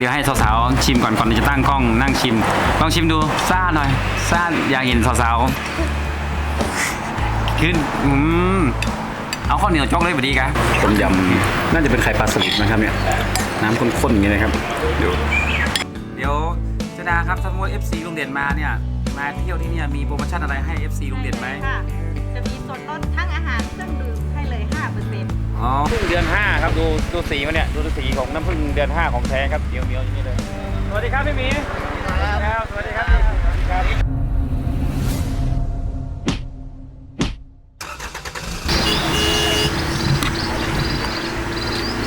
เดี๋ยวให้สาวๆชิมก่อนก่อนที่จะตั้งกล้องนั่งชิม ลองชิมดูซ่าหน่อยซ่าอยากเห็นสาวๆขึ้นอืมเอาข้าวเหนียวจกเลยพอดีครับต้มยำน่าจะเป็นไข่ปลาสลิดนะครับเนี่ย น้ำข้นๆอย่างนี้นะครับ เดี๋ยวเดี๋ยวเจดาครับสมมติ FC ลุงเด่นมาเนี่ย มาเที่ยวที่เนี่ยมีโปรโมชั่นอะไรให้ FC ลุงเด่นไหมค่ะจะมี อ๋อพึ่งเดือน5ครับดูดูสีมันเนี่ยดูสีของน้ำพึ่งเดือน5ของแท้ครับเดียวเดียวอย่างนี้เลยสวัสดีครับพี่หมีครับสวัสดีครับสวัสดีครับ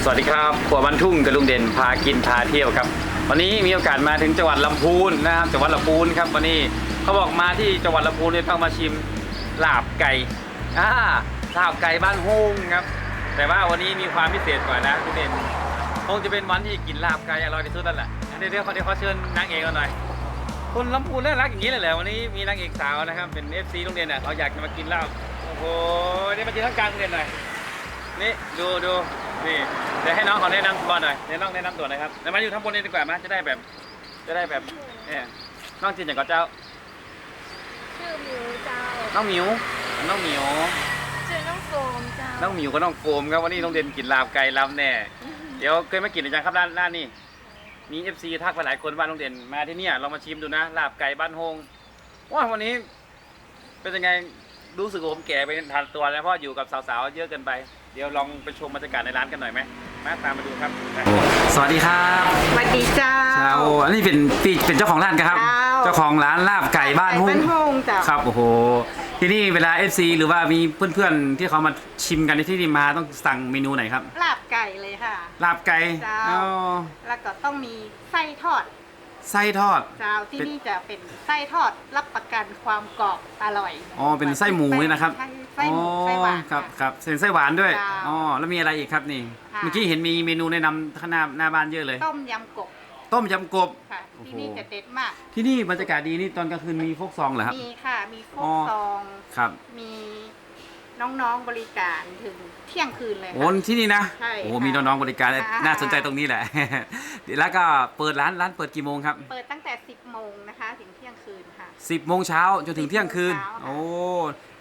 สวัสดีครับขัวบันทุ่งกับลุงเด่นพากินพาเที่ยวครับ วันนี้มีโอกาสมาถึงจังหวัดลำพูนนะครับจังหวัดลำพูนครับวันนี้เขาบอกมาที่จังหวัดลำพูนเนี่ยต้องมาชิมลาบไก่อ่าลาบไก่บ้านฮงครับ แต่ว่าวันนี้มีความพิเศษกว่านะลุงเด่นคงจะเป็นวันที่กินลาบไก่อร่อยที่สุดนั่นแหละเดี๋ยวเดี๋ยวเขาเดี๋ยวเขาเชิญนางเอกเราหน่อยคนลำพูนน่ารักอย่างนี้เลยแหละวันนี้มีนางเอกสาวนะครับเป็น FC โรงเรียนอะเขาอยากจะมากินลาบโอ้โหนี่มากินทั้งกลางโรงเรียนหน่อยนี่ดูดูนี่เดี๋ยวให้น้องเขาแนะนำตัวหน่อยเดี๋ยวน้องแนะนำตัวหน่อยครับเดี๋ยวมาอยู่ทั้งบนนี้ดีกว่ามาจะได้แบบจะได้แบบเนี่ยน้องจินอย่างกับเจ้า ชื่อหมิวเจ้า น้องหมิวน้องหมิวชื่อน้อง โฟมเจ้าน้องหมิวกับน้องโฟมครับวันนี้โรงเรียนกินลาบไก่ลาบแน่ เดี๋ยวเคยมากินหรือยังครับร้านร้านนี้ มีเอฟซีทักไปหลายคนบ้านโรงเรียนมาที่เนี่ยลองมาชิมดูนะลาบไก่บ้านโฮงว่าวันนี้ เป็นยังไงรู้สึกว่าผมแก่ไปทันตัวแล้วเพราะอยู่กับสาวๆเยอะเกินไป เดี๋ยวลองไปชมบรรยากาศในร้านกันหน่อยไหมมาตามมาดูครับสวัสดีครับสวัสดีเจ้าชาวอันนี้เป็นปีเป็นเจ้าของร้านกันครับเจ้าเจ้าของร้านลาบไก่บ้านฮบ้างนฮงเจ้าครับโอ้โห ที่นี่เวลา FC หรือว่ามีเพื่อนๆที่เขามาชิมกันในที่นี่มาต้องสั่งเมนูไหนครับ ลาบไก่เลยค่ะ ลาบไก่เจ้าอ๋อแล้วก็ต้องมีไส้ทอดไส้ทอด เจ้าที่นี่จะเป็นไส้ทอดรับประกันความกรอบอร่อยอ๋อเป็นไส้หมูนี่นะครับไส้ไส้หมูไส้หวาน อ๋อครับะครับเส้นไส้หวานด้วยเจ้าอ๋อแล้วมีอะไรอีกครับนี่ ค่ะ เมื่อกี้เห็นมีเมนูแนะนำข้างหน้าหน้าบ้านเยอะเลย ต้มยำกบ ต้มยำกบ ค่ะโอ้โหที่นี่จะเด็ดมาก ที่นี่บรรยากาศดีนี่ตอนกลางคืนมีโฟกซองเหรอครับ มีค่ะ มีโคอ๋กอ ซอง ครับมีน้องๆบริการถึงเที่ยงคืนเลยโอ้ค่ะที่นี่นะใช่โอ้ค่ะมีน้องๆบริการค่ะ น่าสนใจตรงนี้แหละ แล้วก็เปิดร้านร้านเปิดกี่โมงครับ เปิดตั้งแต่ 10 โมงนะคะ ถึงเที่ยงคืนค่ะ 10โมงเช้าจนถึงเที่ยงคืน 10โมงเช้าค่ะ โอ้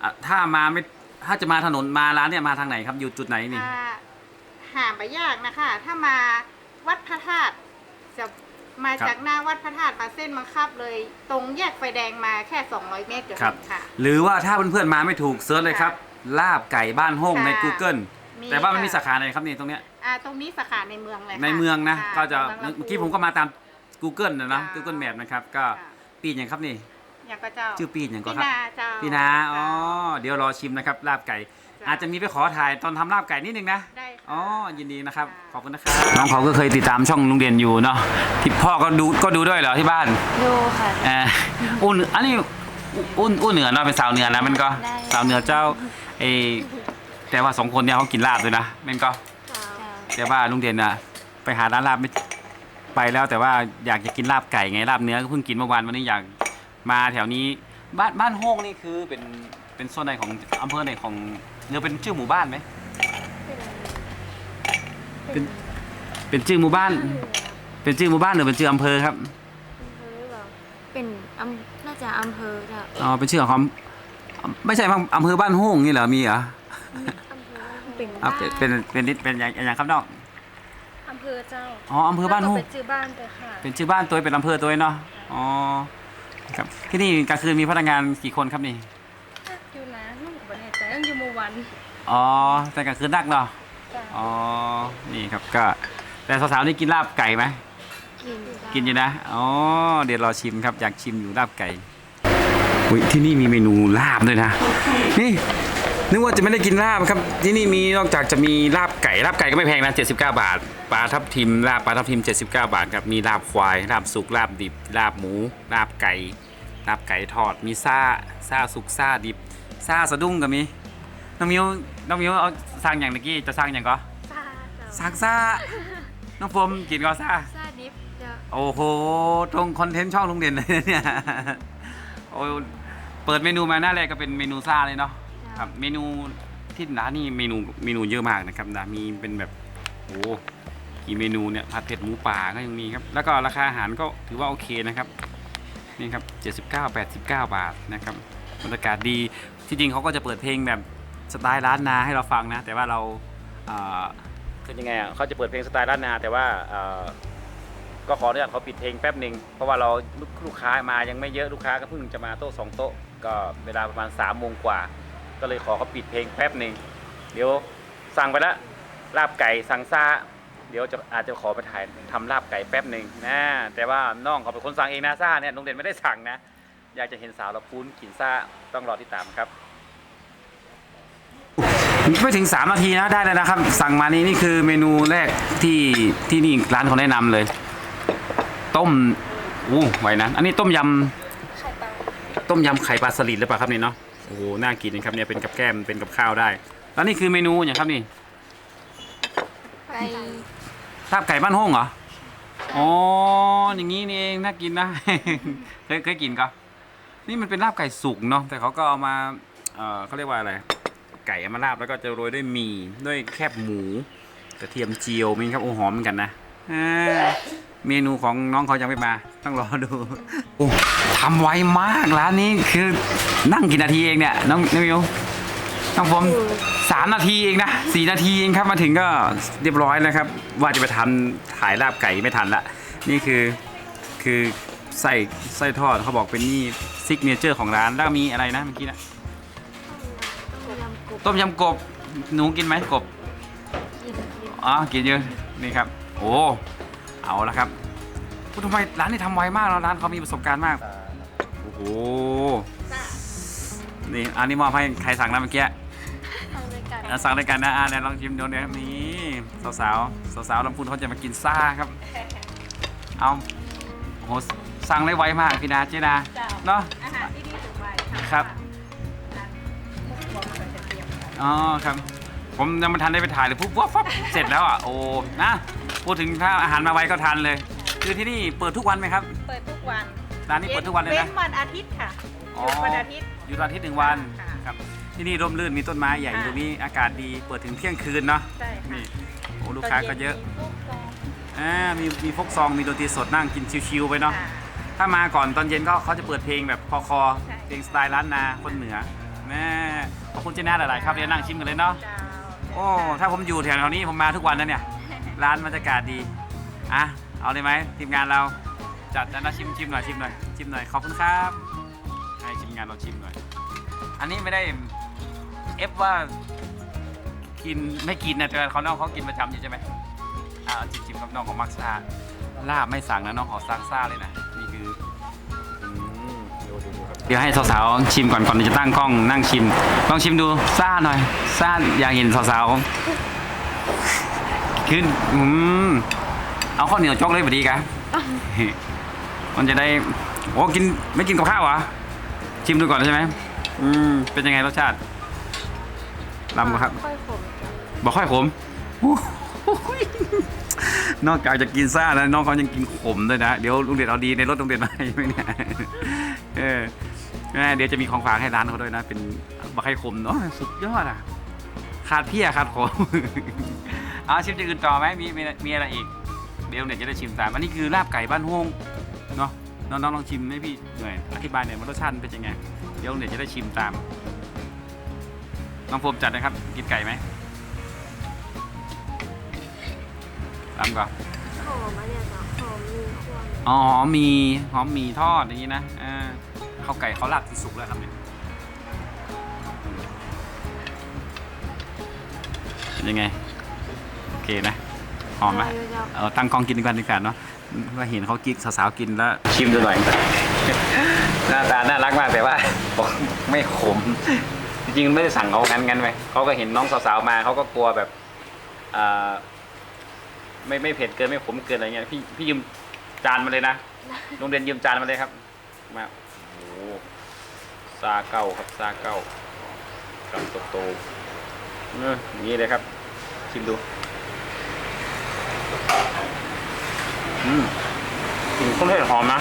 อะถ้ามาไม่ถ้าจะมาถนนมาร้านเนี่ยมาทางไหนครับอยู่จุดไหนนี่ อ่าหาไปยากนะคะ ถ้ามาวัดพระธาตุจะ มาจากหน้าวัดพระธาตุมาเส้นบังคับเลย ตรงแยกไฟแดงมาแค่ 200 เมตรก็ครับถึงค่ะ หรือว่าถ้าเพื่อนๆมาไม่ถูกเซิร์ชเลยครับ ลาบไก่บ้านห้องค่ะใน Google มีแต่ว่ามันมีค่ะสาขาไหนครับนี่ตรงเนี้ยอ่าตรงนี้สาขาในเมืองเลยค่ะในเมืองนะค่ก็จะในงลำพูนเมื่อกี้ผมก็มาตาม Google นะนะค่ะ Google Map นะครับก็ค่ะปีอย่างครับนี่อยากก็เจ้าชื่อปีอย่างก็พี่ครับนาเจ้าพี่นาอ๋อเดี๋ยวรอชิมนะครับลาบไก่จ้ะอาจจะมีไปขอถ่ายตอนทำลาบไก่นิดนึงนะได้ค่ะ อ๋อ ยินดีนะครับค่ะขอบคุณนะครับ น้องเขาก็เคยติดตามช่องลุงเด่นอยู่เนาะที่พ่อก็ดูก็ดูด้วยเหรอที่บ้าน ดูค่ะ เอ่ออุ่นอันนี้อุ่นอุ่นเหนือเนาะเป็นสาวเหนือนะมันก็ได้ สาวเหนือเจ้าเออแต่ว่าสองคนเนี่ยเขากินลาบด้วยนะมันก็แต่ว่าลุงเด่นอะไปหาร้านลาบไม่ไปแล้ว แต่ว่าอยากจะกินลาบไก่ไงลาบเนื้อก็เพิ่งกินเมื่อวานวันนี้อยากมาแถวนี้บ้านบ้านโฮงนี่คือเป็นเป็นโซนไหนของอำเภอไหนของเรือเป็นชื่อหมู่บ้านไหม เป็นเป็นชื่อหมู่บ้าน เป็นชื่อหมู่บ้านหรือเป็นชื่ออำเภอครับเป็นอำน่าจะอำเภอจ้ะอ๋อเป็นชื่อของไม่ใช่อำเภอบ้านโฮงนี่เหรอมีเหรอเป็นอะเป็นเป็นเป็นนิดเป็นอย่างอย่างครับน้องอำเภอเจ้าอ๋ออำเภอบ้านโฮงเป็นชื่อบ้านแต่ค่ะเป็นชื่อบ้านตัวเป็นอำเภอตัวเนาะ อ๋อ ครับ ที่นี่กลางคืนมีพนักงานกี่คนครับนี่ อยู่นะนุ่มกับเนี่ยแต่ยังอยู่เมื่อวันอ๋อ แต่กลางคืนนักเนาะจ้ะ อ๋อ นี่ครับก็ แต่สาวๆนี่กินลาบไก่ไหมกินจ้ะกินอยู่นะ อ๋อ เดี๋ยวรอชิมครับ อยากชิมอยู่ลาบไก่อุ้ยที่นี่มีเมนูลาบด้วยนะ นี่นึกว่าจะไม่ได้กินลาบครับ ที่นี่มีนอกจากจะมีลาบไก่ลาบไก่ก็ไม่แพงนะ79 บาทปลาทับทิมลาบปลาทับทิม 79 บาทครับมีลาบควายลาบสุกลาบดิบลาบหมูลาบไก่ลาบไก่ทอดมีซ่าซ่าสุกซ่าดิบซ่าสะดุ้งก็มี น้องมิวน้องมิวเอาสร้างอย่างเมื่อกี้จะสร้างอย่างก็ซาเจ้าสร้างซ่าน้องโฟมกินก็ซ่าซาดิฟเจ้าโอ้โหตรงคอนเทนต์ช่องลุงเด่นเลยเนี่ยโอ้ยเปิดเมนูมาหน้าแรกก็เป็นเมนูซ่าเลยเนาะครับเมนูที่ร้านนี่เมนูเมนูเยอะมากนะครับนะมีเป็นแบบโอ้โหอีกเมนูเนี่ยผัดเผ็ดหมูป่าก็ยังมีครับแล้วก็ราคาอาหารก็ถือว่าโอเคนะครับนี่ครับ79 89 บาทนะครับบรรยากาศดีที่จริงเขาก็จะเปิดเพลงแบบ สไตล์ล้านนาให้เราฟังนะ แต่ว่าเราเอ่อคือยังไงอะเขาจะเปิดเพลงสไตล์ล้านนา แต่ว่าเอ่อก็ขออนุญาตเขาปิดเพลงแป๊บหนึ่งเพราะว่าเราลูกค้ามายังไม่เยอะลูกค้าก็เพิ่งจะมาโต๊ะสองโต๊ะก็เวลาประมาณ3ามโมงกว่า ก็เลยขอเขาปิดเพลงแป๊บหนึ่งเดี๋ยวสั่งไปละลาบไก่สั่งซาเดี๋ยวจะอาจจะขอไปถ่ายทำลาบไก่แป๊บหนึ่งนะแต่ว่าน้องเขาเป็นคนสั่งเองนะซาเนี่ยโรงเรียนไม่ได้สั่งนะ อยากจะเห็นสาวเราพูนกินซาต้องรอติดตามครับ ไม่ถึง 3 นาทีนะได้แล้วนะครับ สั่งมานี่นี่คือเมนูแรกที่ที่นี่ร้านเขาแนะนำเลย ต้มอู้ไหวนะอันนี้ต้มยำต้มยำไข่ปลาสลิดหรือเปล่าครับนี่เนาะโอ้โหน่ากินนะครับเนี่ยเป็นกับแก้มเป็นกับข้าวได้ แล้วนี่คือเมนูอย่างครับนี่ไปลาบไก่บ้านห้องเหรออ๋ออย่างนี้นี่เองน่ากินนะเคยเคยกินก็นี่มันเป็นลาบไก่สุกเนาะแต่เขาก็เอามาเอ่อเขาเรียกว่าอะไร ไก่เอามาลาบแล้วก็จะโรยด้วยหมี่ด้วยแคบหมูกระเทียมเจียวมีครับโอ้หอมเหมือนกันนะเมนูของน้องเขายังไม่มา ต้องรอดูโอ้ทำไวมากร้านนี้คือนั่งกี่นาทีเองเนี่ยน้องน้องมิวน้องผมสามนาทีเองนะสี่นาทีเองครับมาถึงก็เรียบร้อยแล้วครับ ว่าจะไปทำถ่ายลาบไก่ไม่ทันละนี่คือคือไส้ไส้ทอดเขาบอกเป็นนี่ซิกเนเจอร์ของร้านแล้วก็มีอะไรนะเมื่อกี้นะ ต้มยำกบต้มยำกบ หนูกินไหมกบกินกินอ๋อ กินเยอะนี่ครับ โอ้ เอาละครับพูดทำไมร้านนี้ทำไวมากแล้วร้านเขามีประสบการณ์มาก โอ้โห นี่ อันนี้มอบให้ใครสั่งนะเมื่อกี้ทางรายการอะสั่งด้วยกันนะอ่าเดี๋ยวลองชิมดูเนี่ยนี่สาวๆสาวๆลำพูนเขาจะมากินซ่าครับ เอาโอ้โหสั่งได้ไวมากพี่นาเจนาเจ้าเนาะอาหารที่นี่ถูกไว้ะครับ อ๋อครับ ผมยังไม่ทันได้ไปถ่ายเลยปุ๊บวับฟับเสร็จแล้วอะโอ้นะพูดถึงถ้าอาหารมาไวก็ทันเลย คือที่นี่เปิดทุกวันไหมครับ เปิดทุกวันร้านนี้เปิดทุกวันเลยเว้นะนวันอาทิตย์ค่ะอ๋อหยุดวันอาทิตย์อยู่วันอาทิตย์หนึ่งวันค่ะครับที่นี่ร่มรื่นมีต้นไม้ใหญ่อยู่ค่ะตรงนี้อากาศดีเปิดถึงเที่ยงคืนเนาะใช่ค่ะนี่โอ้ลูกค้าก็เยอะตนนมีพวกกองอ่ามีมีฟกซองมีดนตรีสดนั่งกินชิวๆไปเนาะค่ะถ้ามาก่อนตอนเย็นก็เขาจะเปิดเพลงแบบคอคอใช่เพลงสไตล์ล้านนาคนเหนือแม่ ขอบคุณเจน่าหลาย ๆ ครับเดี๋ยวนั่งชิมกันเลยเนาะเจ้าโอ้ ถ้าผมอยู่แถวๆนี้ผมมาทุกวันนะเนี่ย ร้านบรรยากาศดี อะ เอาเลยไหมทีมงานเรา จัดนะชิมชิมหน่อยชิมหน่อยชิมหน่อย ขอบคุณครับ ให้ทีมงานเราชิมหน่อย อันนี้ไม่ได้เอฟว่ากินไม่กินนะแต่เขาน้องเขากินประจำอยู่ใช่ไหมอ่าจิมจิมกับน้องของมักซ่าลาบไม่สั่งนะน้องขอสั่งซ่าเลยนะนี่คืออืมดู ดูดูครับเดี๋ยวให้สาวๆชิมก่อนก่อนที่จะตั้งกล้องนั่งชิม ลองชิมดูซ่าหน่อยซ่าอยากเห็นสาวๆขึ้นอืมเอาข้าวเหนียวจกเลยพอดีกันมันจะได้โอ้กินไม่กินกับข้าวเหรอชิมดูก่อนใช่ไหมอืมเป็นยังไงรสชาติลำครับค่อยผมบอกค่อยขมโอ้โหนอกจากจะกินซ่าแล้วน้องเขายังกินขมด้วยนะ เดี๋ยวลุงเด็ดเอาดีในรถลุงเด็ดมาให้ไหมเนี่ยเออ แม่เดี๋ยวจะมีของฝากให้ร้านเขาด้วยนะ เป็นบักไข่ขมเนาะสุดยอดอะ ขาดเพี้ยขาดขมเอาชิมจะอื่นต่อไหมมีมีมีอะไรอีก เดี๋ยวเนี่ยจะได้ชิมตามอันนี้คือลาบไก่บ้านฮวงเนาะน้องๆลองชิมให้พี่หน่อยอธิบายหน่อยว่ารสชาติมันเป็นยังไง เดี๋ยวเนี่ยจะได้ชิมตามน้องโฟมจัดนะครับ กินไก่ไหมตามก่อนหอมอะไรจ้ะหอมมีคั่วอ๋อหอมมีหอมมีทอดอย่างนี้นะอ่า ข้าวไก่เขาลาบที่สุกแล้วครับเนี่ยเป็นยังไง โอเคนะ หอมไหมอะไรจ้ะเออตั้งกล้องกินดีกว่าดีกว่าเนาะว่าเห็นเขากินสาวๆกินแล้วชิมดูหน่อยหน้าตาน่ารักมากแต่ว่าบอกไม่ขม จริงๆไม่ได้สั่งเขางั้นงั้นไหมเขาก็เห็นน้องสาวๆมาเขาก็กลัวแบบอ่าไม่ไม่เผ็ดเกินไม่ขมเกินอะไรเงี้ยพี่พี่ยืมจานมาเลยนะโรงเรียนยืมจานมาเลยครับมาโอ้โห ซาเก้าครับซาเก้ากำโตๆเอออย่างนี้เลยครับ ชิมดู อืมกลิ่นเครื่องเทศหอมนะ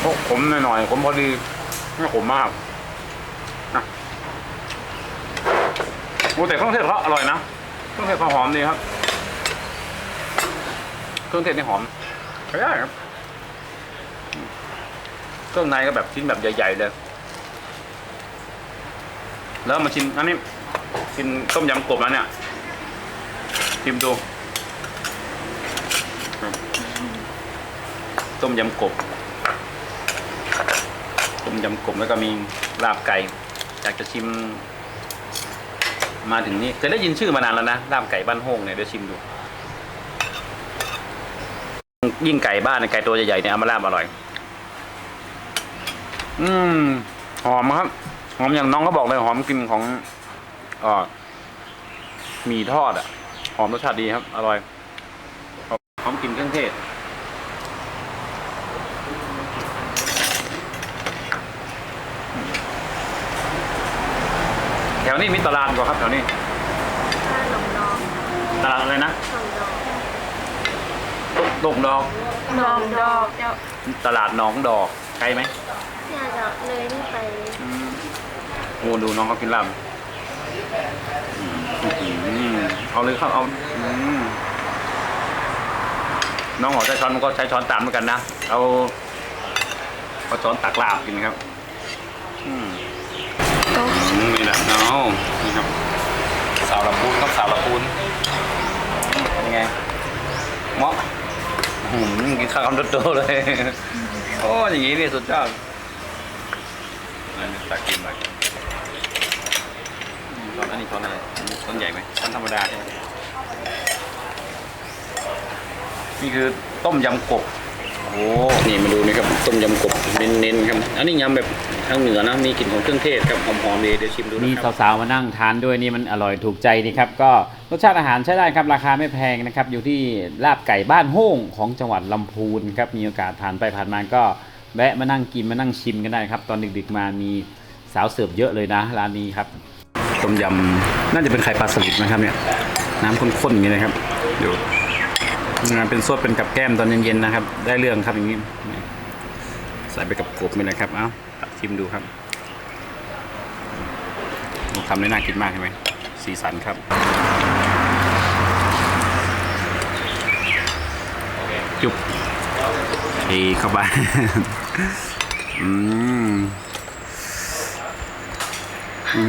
โอ้ขมหน่อยๆขมพอดีไม่ขมมากนะโอ้แต่เครื่องเทศเขาอร่อยนะเครื่องเทศเขาหอมดีครับ เครื่องเทศนี่หอมใช้ได้ครับ เครื่องในก็แบบชิ้นแบบใหญ่ๆเลย แล้วมาชิมอันนี้กินต้มยำกบแล้วเนี่ยชิมดู ต้มยำกบ ต้มยำกบแล้วก็มีลาบไก่อยากจะชิม มาถึงนี่เคยได้ยินชื่อมานานแล้วนะลาบไก่บ้านโฮงเนี่ยเดี๋ยวชิมดู ยิ่งไก่บ้านไก่ตัวใหญ่ๆเนี่ยเอามาลาบอร่อย อืมหอมครับ หอมอย่างน้องเขาบอกเลยหอมกลิ่นของอ่าหมี่ทอดอะ หอมรสชาติดีครับ อร่อย หอมกลิ่นเครื่องเทศแถวนี้มีตลาดก่อนครับแถวนี้ถ้าหนองน้องตลาดอะไรนะหนองดอกตกดอกหนองดอกเจ้าตลาดหนองดอกไกลไหมน่าจะเลยนี่ไปอืม โอ้ดูน้องเขากินลำเอาเลยครับเอาน้องขอใช้ช้อนมันก็ใช้ช้อนตามเหมือนกันนะเอาเอาช้อนตักลาบกินครับอืมโต๊ะอืมนี่แหละเนาะนี่ครับสาวลำพูนครับสาวลำพูนยังไงเมาะอืมกินข้าวคำโตๆเลย โอ้อย่างนี้นี่สุดยอดอันนี้ตักกินหน่อยอืม ช้อนอันนี้ช้อนอะไรช้อนใหญ่ไหมช้อนธรรมดาใช่ไหมนี่คือต้มยำกบ โอ้นี่มาดูนะครับต้มยำกบเน้นๆครับ อันนี้ยำแบบทางเหนือนะมีกลิ่นของเครื่องเทศครับหอมๆดีเดี๋ยวชิมดูมีนะครับสาวๆมานั่งทานด้วยนี่มันอร่อยถูกใจดีครับ ก็รสชาติอาหารใช้ได้ครับราคาไม่แพงนะครับ อยู่ที่ลาบไก่บ้านโฮ่งของจังหวัดลำพูนครับมีโอกาสผ่านไปผ่านมาก็แวะมานั่งกินมานั่งชิมกันได้ครับ ตอนดึกๆมามีสาวเสิร์ฟเยอะเลยนะร้านนี้ครับ ต้มยำน่าจะเป็นไข่ปลาสลิดนะครับเนี่ยน้ำข้นๆอย่างนี้นะครับเดี๋ยวงานเป็นซดเป็นกับแก้มตอนเย็นๆนะครับ ได้เรื่องครับอย่างนี้ใส่ไปกับกบนี่แหละครับ เอ้าตักชิมดูครับทำได้น่ากินมากใช่ไหมสีสันครับจุบเทเข้าไป อืม อื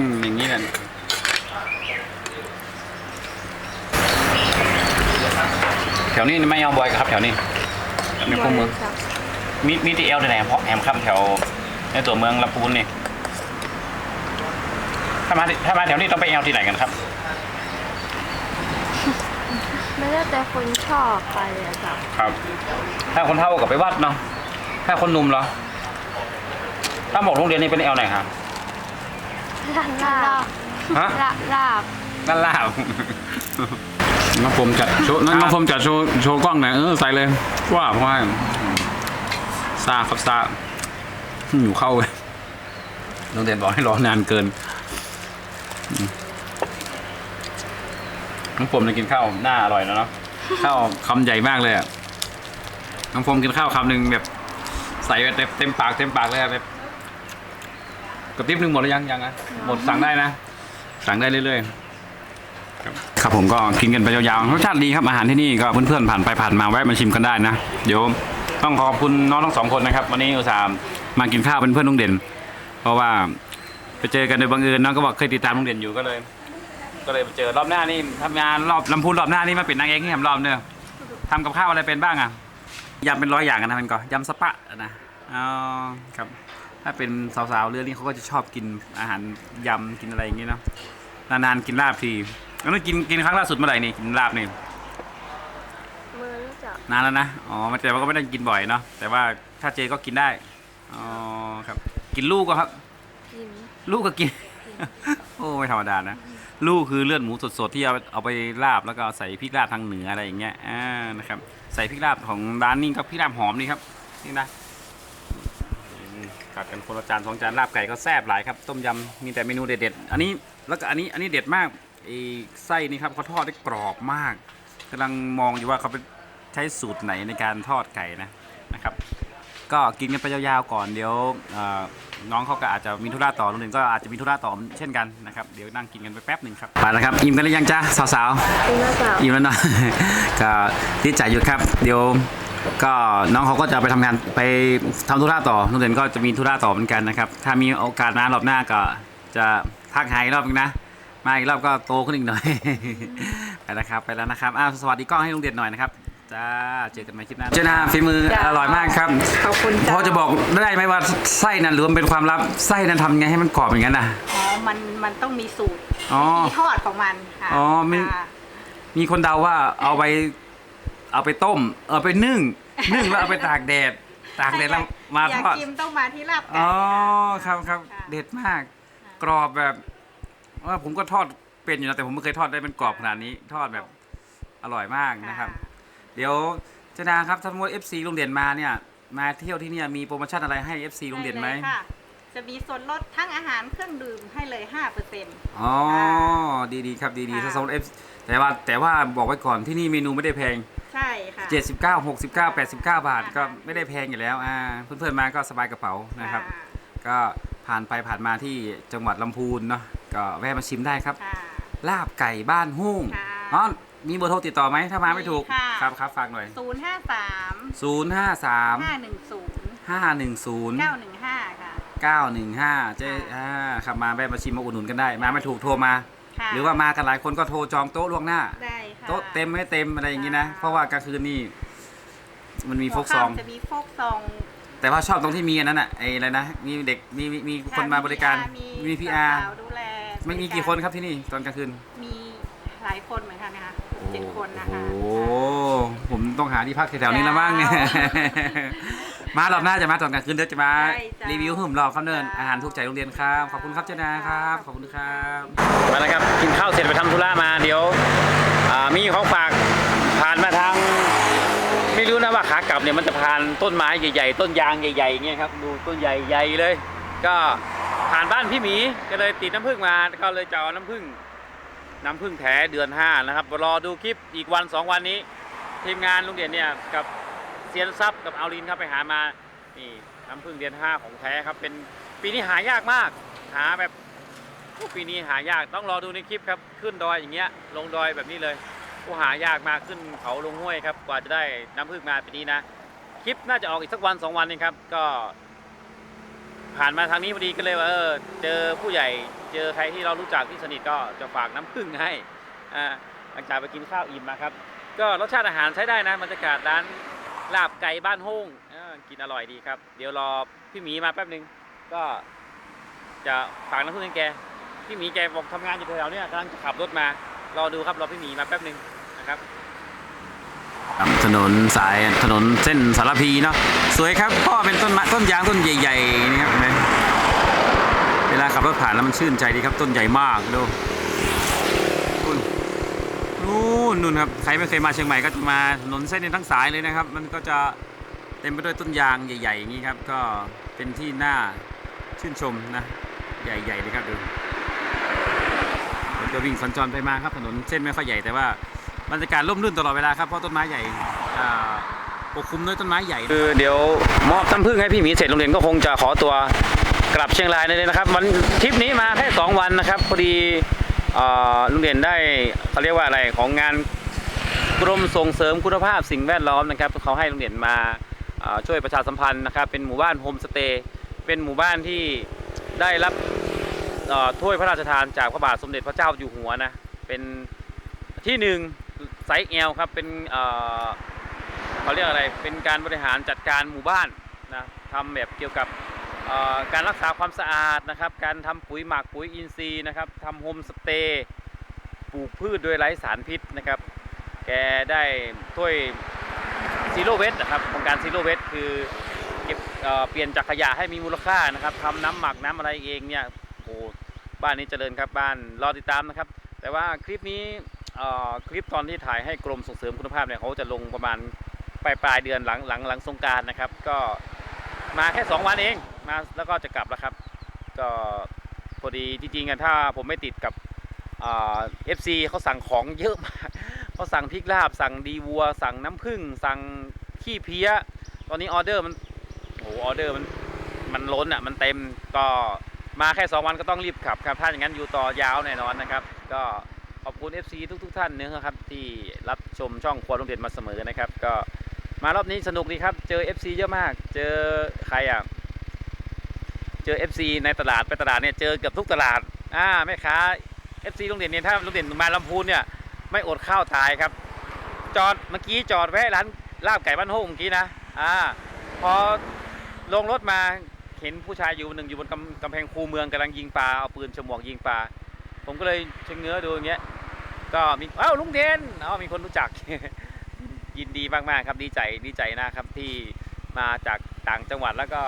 ม อย่างนี้แหละแถวนี้ไม่เอาบ่อยครับ แถวนี้แถวนี้คู่เมืองมีมีที่เอลที่ไหนเพราะแหมค่ำแถว ในตัวเมืองลำพูนนี่ ถ้ามาถ้ามาแถวนี้ต้องไปเอลที่ไหนกันครับ ไม่ได้แต่คนชอบไปอะจ้ะครับ ถ้าคนเท่ากับไปวัดเนาะ ถ้าคนหนุ่มเหรอ ถ้าหมกโรงเรียนนี่เป็นเอลไหนครับ ลาบลาบฮะลาบลาบนั่นล่าบน้องผมจัดโชว์น้องผมจัดโชว์โชว์กล้องหน่อยเออใส่เลยว่าเพราะว่าซาครับซาอยู่เข้าเลยน้องเด่นบอกให้รอนานเกินอืมน้องผมจะกินข้าวหน้าอร่อยนะเนาะข้าวคำใหญ่มากเลยอะน้องผมกินข้าวคำหนึ่งแบบ ใส่ไปเต็มเต็มปากเต็มปากเลยอะแบบก ระติบหนึ่งหมดหรือยังยังนะหมดสั่งได้นะ สั่งได้เรื่อยๆครับครับผมก็กินกันไปยาวๆรสชาติดีครับอาหารที่นี่ก็เพื่อนๆผ่านไปผ่านมาแวะมาชิมกันได้นะเดี๋ยวต้องขอขอบคุณน้องทั้งสองคนนะครับ วันนี้อุตส่าห์มากินข้าวเป็นเพื่อนลุงเด่น เพราะว่าไปเจอกันโดยบังเอิญน้องก็บอกเคยติดตามลุงเด่นอยู่ก็เลย ก็เลยไปเจอรอบหน้านี่ทำงานรอบลำพูนรอบหน้านี่มาเป็นนางเอกที่ทำรอบเนอะทำกับข้าวอะไรเป็นบ้างอะยำเป็นร้อยอย่างกันนะมันก็ยำสปะนะอ๋อครับ ถ้าเป็นสาวๆเรือนี่เขาก็จะชอบกินอาหารยำกินอะไรอย่างงี้เนาะนานๆกินลาบทีแล้วกินกินครั้งล่าสุดเมื่อไหร่นี่กินลาบนี่มือรู้จักนานแล้วนะอ๋อแต่ว่าก็ไม่ได้กินบ่อยเนาะแต่ว่าถ้าเจก็กินได้อ๋อครับ กินลูกก็ครับ กินลูกก็กิน โอ้ไม่ธรรมดานะลูกคือเลือดหมูสดๆที่เอาเอาไปลาบแล้วก็ใส่พริกลาบทางเหนืออะไรอย่างเงี้ยอ่านะครับ ใส่พริกลาบของร้านนี้ก็พริกลาบหอมนี่ครับนี่นะอืม กัดกันคนละจานสองจานลาบไก่ก็แซ่บหลายครับ ต้มยำมีแต่เมนูเด็ดๆ อันนี้แล้วก็อันนี้อันนี้เด็ดมากไอ้ไส้นี่ครับเขาทอดได้กรอบมากกำลังมองอยู่ว่าเขาเป็นใช้สูตรไหนในการทอดไก่นะนะครับ ก็กินกันไปยาวๆก่อนเดี๋ยวเอ่อน้องเขาก็อาจจะมีธุระต่อโรงเรียนก็อาจจะมีธุระต่อเช่นกันนะครับเดี๋ยวนั่งกินกันไปแป๊บหนึ่งครับไปแล้วครับอิ่มกันหรือยังจ้าสาวๆเป็นว่าเปล่าอิ่มแล้วเนาะก็ดีใจอยู่ครับเดี๋ยว ก็น้องเขาก็จะไปทำงานไปทำธุระต่อโรงเรียนก็จะมีธุระต่อเหมือนกันนะครับ ถ้ามีโอกาสมารอบหน้าก็จะทักหาอีกรอบนึงนะ มาอีกรอบก็โตขึ้นอีกหน่อย ไปแล้วครับ ไปแล้วนะครับอ้าวสวัสดีกล้องให้โรงเรียนหน่อยนะครับจ้าเจอกันใหม่คลิปหน้าเจ้าหน้าฝีมืออร่อยมากครับขอบคุณพอจะบอกได้ไหมว่าไส้นั้นหรือมันเป็นความลับไส้นั้นทำไงให้มันกรอบอย่างนั้นนะอ๋อมันมันต้องมีสูตรอ๋อวิธีทอดของมันค่ะอ๋อไม่ค่ะมีคนเดาว่าเอาไป เอาไปต้ม เอาไปนึ่ง นึ่งแล้วเอาไปตากแดด ตากแดดแล้วมาอยากทอดกินต้องมาที่ลาบไก่อ๋อะครับครับค่ะเด็ดมาก กรอบแบบว่าผมก็ทอดเป็นอยู่นะแต่ผมไม่เคยทอดได้เป็นกรอบขนาดนี้ ทอดแบบอร่อยมากนะครับ เดี๋ยวเจนาครับถ้าสมมติ FC โรงเรียนมาเนี่ย มาเที่ยวที่เนี่ยมีโปรโมชั่นอะไรให้ FC โรงเรียนไหมด้ลค่ะจะมีส่วนลดทั้งอาหารเครื่องดื่มให้เลย5%อ๋อดีดีครับดีดีถ้าสมมติ F แต่ว่าแต่ว่าบอกไว้ก่อนที่นี่เมนูไม่ได้แพง ใช่ค่ะ 79 69 89 บาท ก็ไม่ได้แพงอยู่แล้วอ่าเพื่อนๆมาก็สบายกระเป๋านะครับ ก็ผ่านไปผ่านมาที่จังหวัดลำพูนเนาะก็แวะมาชิมได้ครับ ค่ะลาบไก่บ้านหุ้งค่ะ อ๋อมีเบอร์โทรติดต่อไหมถ้ามาไม่ถูกมีค่ะ ครับครับฝากหน่อย ศูนย์ห้าสาม0 5 3ห้าหนึ่งศูนย์5 1เก้า0หนึ่งห้าค่ะ 9 1 5เจ๊อ่าขับมาแวะมาชิมมาอุดหนุนกันได้ มาไม่ถูกโทรมา ค่ะหรือว่ามากันหลายคนก็โทรจองโต๊ะล่วงหน้า ได้ ค่ะโต๊ะเต็มไม่เต็มอะไรอย่างนี้นะค่ะเพราะว่ากลางคืนนี่มันมีโฟกซหัวองค่ำจะมีโฟกซอง แต่ว่าชอบตรงที่มีอันนั้นอะไอ้อะไรนะมีเด็กมีมีมีคนมาบริการมีพีอาร์สาวๆดูแลไม่มีกี่คนครับที่นี่ตอนกลางคืนมีหลายคนเหมือนกันนะคะเจ็ดคนนะคะ โอ้โหผมต้องหาที่พักแถวๆนี้แล้วบ้างเนี่ย มารอบหน้าจะมาตอนกลางคืนเดี๋ยวจะมาได้จ้ะ รีวิวหุ่มรอบคำเนินจ้ะอาหารถูกใจโรงเรียนครับขอบคุณครับเจ้านาครับขอบคุณครับมาแล้วครับกินข้าวเสร็จไปทำธุระมาเดี๋ยวอ่ามีของฝากผ่านมาทาง ไม่รู้นะว่าขากลับเนี่ยมันจะผ่านต้นไม้ใหญ่ๆ ต้นยางใหญ่ๆอย่างเงี้ยครับดูต้นใหญ่ๆเลย ก็ผ่านบ้านพี่หมีก็เลยติดน้ำผึ้งมาก็เลยจะเอาน้ำผึ้งน้ำผึ้งแท้เดือนห้านะครับรอดูคลิปอีกวันสองวันนี้ ทีมงานลุงเด่นเนี่ยกับ เซียนซับกับเอาลินครับไปหามานี่น้ำผึ้งเดือนห้าของแท้ครับเป็นปีนี้หายากมาก หาแบบปีนี้หายากต้องรอดูในคลิปครับขึ้นดอยอย่างเงี้ยลงดอยแบบนี้เลยโอ้หายากมากขึ้นเขาลงห้วยครับกว่าจะได้น้ำผึ้งมาปีนี้นะ คลิปน่าจะออกอีกสักวันสองวันนี้ครับก็ ผ่านมาทางนี้พอดีก็เลยว่าเออเจอผู้ใหญ่เจอใครที่เรารู้จักที่สนิทก็จะฝากน้ำผึ้งให้อ่าหลังจากไปกินข้าวอิ่มมาครับก็รสชาติอาหารใช้ได้นะบรรยากาศร้าน ลาบไก่บ้านโฮงกินอร่อยดีครับ เดี๋ยวรอพี่หมีมาแป๊บนึง ก็จะฝากน้ำผึ้งแก พี่หมีแกบอกทำงานอยู่แถวๆเนี้ยกำลังจะขับรถมา รอดูครับรอพี่หมีมาแป๊บนึงนะครับถนนสายถนนเส้นสารพีเนาะสวยครับเพราะว่าเป็นต้นม้ต้นยางต้นใหญ่ๆนี่ครับเห็นไหมเวลาขับรถผ่านแล้วมันชื่นใจดีครับต้นใหญ่มากดู นู่นนู่นครับใครไม่เคยมาเชียงใหม่ก็จะมาถนนเส้นนี้ทั้งสายเลยนะครับ มันก็จะเต็มไปด้วยต้นยางใหญ่ๆอย่างนี้ครับ ก็เป็นที่น่าชื่นชมนะ ใหญ่ๆเลยครับดูรถก็วิ่งสัญจรไปมาครับถนนเส้นไม่ค่อยใหญ่แต่ว่าบรรยากาศร่มรื่นตลอดเวลาครับเพราะต้นไม้ใหญ่ปกคลุมด้วยต้นไม้ใหญ่คือเดี๋ยวมอบน้ำผึ้งให้พี่หมีเสร็จโรงเรียนก็คงจะขอตัวกลับเชียงรายเลยนะครับ วันทริปนี้มาแค่สองวันนะครับพอดี เอ่อโรงเรียนได้เขาเรียกว่าอะไรของงานกรมส่งเสริมคุณภาพสิ่งแวดล้อมนะครับเขาให้โรงเรียนมาช่วยประชาสัมพันธ์นะครับ เป็นหมู่บ้านโฮมสเตย์เป็นหมู่บ้านที่ได้รับถ้วยพระราชทานจากพระบาทสมเด็จพระเจ้าอยู่หัวนะเป็นที่หนึ่งไซส์แอลครับเป็นเขาเรียกอะไรเป็นการบริหารจัดการหมู่บ้านนะทำแบบเกี่ยวกับ การรักษาความสะอาดนะครับ การทำปุ๋ยหมักปุ๋ยอินทรีย์นะครับทำโฮมสเตย์ปลูกพืชโดยไร้สารพิษนะครับ แกได้ถ้วยซีโรเวสนะครับโครงการซีโรเวสคือเก็บเเปลี่ยนจากขยะให้มีมูลค่านะครับทำน้ำหมักน้ำอะไรเองเนี่ยโอ้บ้านนี้เจริญครับบ้านรอติดตามนะครับ แต่ว่าคลิปนี้คลิปตอนที่ถ่ายให้กรมส่งเสริมคุณภาพเนี่ยเขาจะลงประมาณปลายปลายเดือนหลังหลังหลังสงการนะครับ ก็มาแค่ 2 วันเองมาแล้วก็จะกลับแล้วครับ ก็พอดีจริงๆกันถ้าผมไม่ติดกับเอฟซีเขาสั่งของเยอะมากเขาสั่งพริกลาบ สั่งดีวัว สั่งน้ำผึ้งสั่งขี้เพี้ย ตอนนี้ออเดอร์มันโอ้โหออเดอร์มันมันล้นอะมันเต็มก็มาแค่สองวันก็ต้องรีบขับครับ ถ้าอย่างนั้นอยู่ต่อยาวแน่นอนนะครับ ก็ขอบคุณ FC ทุกๆท่านนะครับ ที่รับชมช่องครัวลุงเด่นมาเสมอนะครับ ก็มารอบนี้สนุกดีครับ เจอ FC เยอะมาก เจอใครอะ เจอ FC ในตลาดไปตลาดเนี่ยเจอเกือบทุกตลาดอ่าแม่ค้า FC ลุงเด่นเนี่ยถ้าลุงเด่นมาลำพูนเนี่ยไม่อดข้าวตายครับ จอดเมื่อกี้จอดแวะร้านลาบไก่บ้านโฮงเมื่อกี้นะอ่าพอลงรถมาเห็นผู้ชายอยู่หนึ่งอยู่บนกำกำแพงคูเมืองกำลังยิงปลาเอาปืนฉมวกยิงปลาผมก็เลยชะเง้อดูอย่างเงี้ยก็มีอ้าวลุงเด่นอ๋อมีคนรู้จัก ยินดีมากๆครับดีใจดีใจนะครับที่มาจากต่างจังหวัดแล้วก็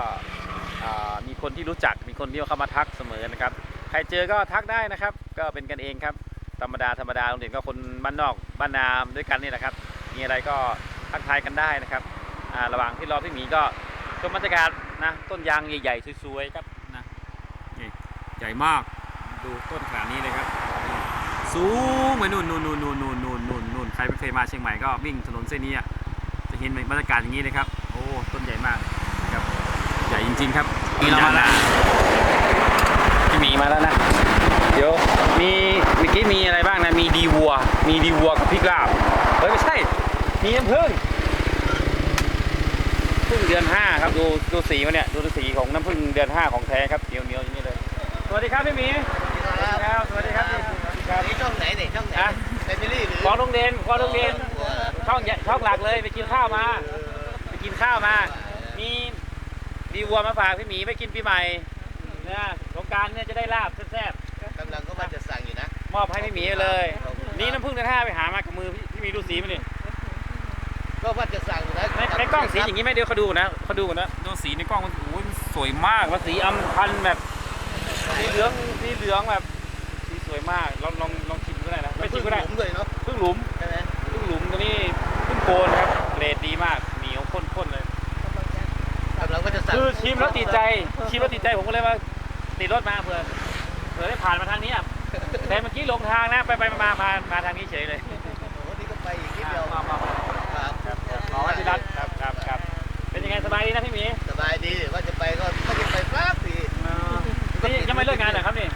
มีคนที่รู้จักมีคนที่เข้ามาทักเสมอนะครับ ใครเจอก็ทักได้นะครับ ก็เป็นกันเองครับ ธรรมดาธรรมดาโรงเรียนก็คนบ้านนอกบ้านนามด้วยกันนี่แหละครับ มีอะไรก็ทักทายกันได้นะครับระหว่างที่รอพี่หมีก็ชมบรรยากาศนะต้นยางใหญ่ๆสวยๆครับนะนี่ใหญ่มากดูต้นขนาดนี้เลยครับ สูงไปนู่นนู่นนู่นนู่นนู่นนู่นนู่นนู่นใครไม่เคยมาเชียงใหม่ก็วิ่งถนนเส้นนี้จะเห็นบรรยากาศอย่างนี้เลยครับโอ้ต้นใหญ่มาก ญ่จริง ๆ ครับต้นยางนาพี่หมีมาแล้วนะ เดี๋ยวมีเมื่อกี้มีอะไรบ้างนะ มีดีวัว มีดีวัวกับพริกลาบ เฮ้ย ไม่ใช่ มีน้ำผึ้งพึ่งเดือนห้าครับ ดูดูสีมันเนี่ย ดูสีของน้ำผึ้งเดือนห้าของแท้ครับเหนียวเหนียวอย่างนี้เลย สวัสดีครับพี่หมี ครับ สวัสดีครับพี่สวัสดีครับนี่ช่องไหนเนี่ยช่องไหนอะแฟมิลี่หรือของโรงเรียนของโรงเรียนช่องใหญ่ช่องหลักเลยไปกินข้าวมา ไปกินข้าวมา มีดีวัวมาฝากพี่หมีไปกินปีใหม่นะสงกรารเนี่ยจะได้ลาบแซ่บๆกำลังก็ว่าจะสั่งอยู่นะมอบให้พี่หมีเลยนี่น้ำผึ้งในท่าไปหามากับมือพี่พี่หมีดูสีมันดิก็ว่าจะสั่งอยู่นะในในกล้องสีอย่างนี้ไหมเดี๋ยวเขาดูนะเขาดูกันนะดูสีในกล้องมันโอ้ยมันสวยมากแล้วสีอำพันแบบสีเหลืองสีเหลืองแบบสีสวยมากลองลองลองชิมก็ได้นะไม่ชิมก็ได้ผมเลยเนาะพึ่งหลุม ใช่ไหมพึ่งหลุมตัวนี้พึ่งโกนครับเกรดดีมาก เหนียวข้นๆเลย กำลังก็จะสั่งคือชิมแล้วติดใจชิมแล้วติดใจผมก็เลยว่าติดรถมาเผื่อเผื่อได้ผ่านมาทางนี้อะแต่เมื่อกี้หลงทางนะไปไปมามามามาทางนี้เฉยเลยโอ้โหนี่ก็ไปอีกนิดเดียวมามามาครับครับครับขอวัชิรัตน์ครับครับครับเป็นยังไงสบายดีนะพี่หมีสบายดีว่าจะไปก็ไม่ได้ไปสักทีนี่ยังไม่เลิกงานเหรอครับนี่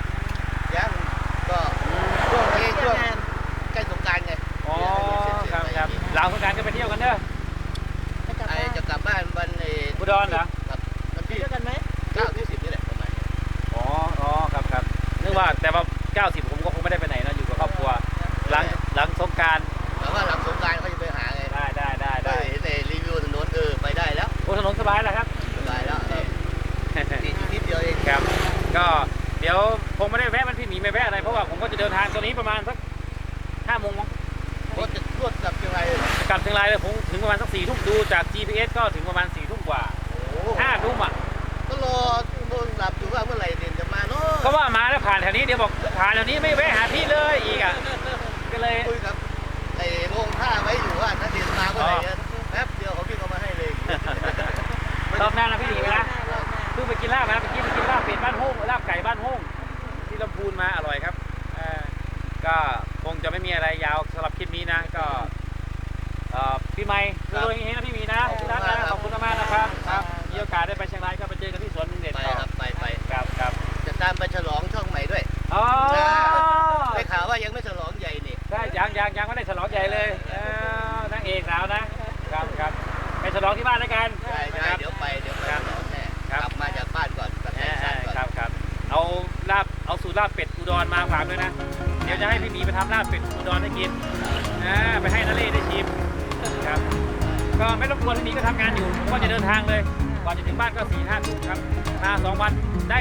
เดินทางตอนนี้ประมาณสักห้าโมงมั้งรถจะรวดกลับเชียงรายเลยเหรอกลับเชียงรายเลยผมถึงประมาณสักสี่ทุ่มดูจาก GPS ก็ถึงประมาณสี่ทุ่มกว่าโอ้โหห้าทุ่มอะก็รอโดนหลับอยู่ว่าเมื่อไหร่เด่นจะมาเนาะก็ว่ามาแล้วผ่านแถวนี้เดี๋ยวบอกผ่านแถวนี้ไม่แวะหาพี่เลยอีกอะก็เลย คุยกับไอ้โรงท่าไว้อยู่ว่าถ้าเด่นมาเมื่อไหร่เนี่ยแป๊บเดียวเขาพี่งเอามาให้เลย รอบหน้านะพี่หนีไปนะเพิ่งไปกินลาบมาเมื่อกี้ไปกินลาบเป็ดบ้านโฮงลาบไก่บ้านโฮงที่ลำพูนมาอร่อยครับเอ่อ ก็คงจะไม่มีอะไรยาวสำหรับคลิปนี้นะก็เอ่อพี่ใหม่รวยๆเฮงๆนะพี่หมีนะพี่รัตนะขอบคุณมากๆนะครับครับมีโอกาสได้ไปเชียงรายก็ไปเจอกันที่สวนลุงเด่นไปต่อครับไปไปครับครับจะตามไปฉลองช่องใหม่ด้วย อ๋อได้ข่าวว่ายังไม่ฉลองใหญ่นี่ได้ยังยังยังไม่ได้ฉลองใหญ่เลยเอ้านางเอกสาวนะครับครับไปฉลองที่บ้านแล้วกันใช่ใช่นะครับ เดี๋ยวไปเดี๋ยวไปครับฉลองแน่ครับกลับมาจากบ้านก่อนกลับเอจากอบ้านก่อน ครับครับเอาลาบเอาสูตรลาบเป็ดอุดรมาฝากด้วยนะเดี๋ยวจะให้พี่หมีไปทำลาบเป็ดอุดรให้กินอ่าไปให้นาเล่ได้ชิมครับ ก็ไม่รบกวนพี่หมีก็ทำงานอยู่ผมก็จะเดินทางเลยก่อนจะถึงบ้านก็สี่ห้าทุ่มครับมาสองวันได้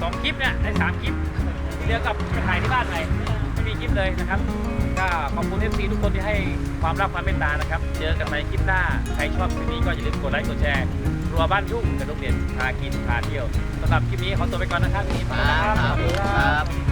สองคลิปเนี่ยได้สามคลิปเหลือกับไปถ่ายที่บ้านใหม่ไม่มีคลิปเลยนะครับก็ขอบคุณเอฟซีทุกคนที่ให้ความรักความเมตตานะครับ เจอกันใหม่คลิปหน้า ใครชอบคลิปนี้ก็อย่าลืมกดไลค์กดแชร์ครัวบ้านทุ่งกับโรงเรียนพากินพาเที่ยวสำหรับคลิปนี้ขอตัวไปก่อนนะครับพี่หมีครับครับสวัสดีครับครับ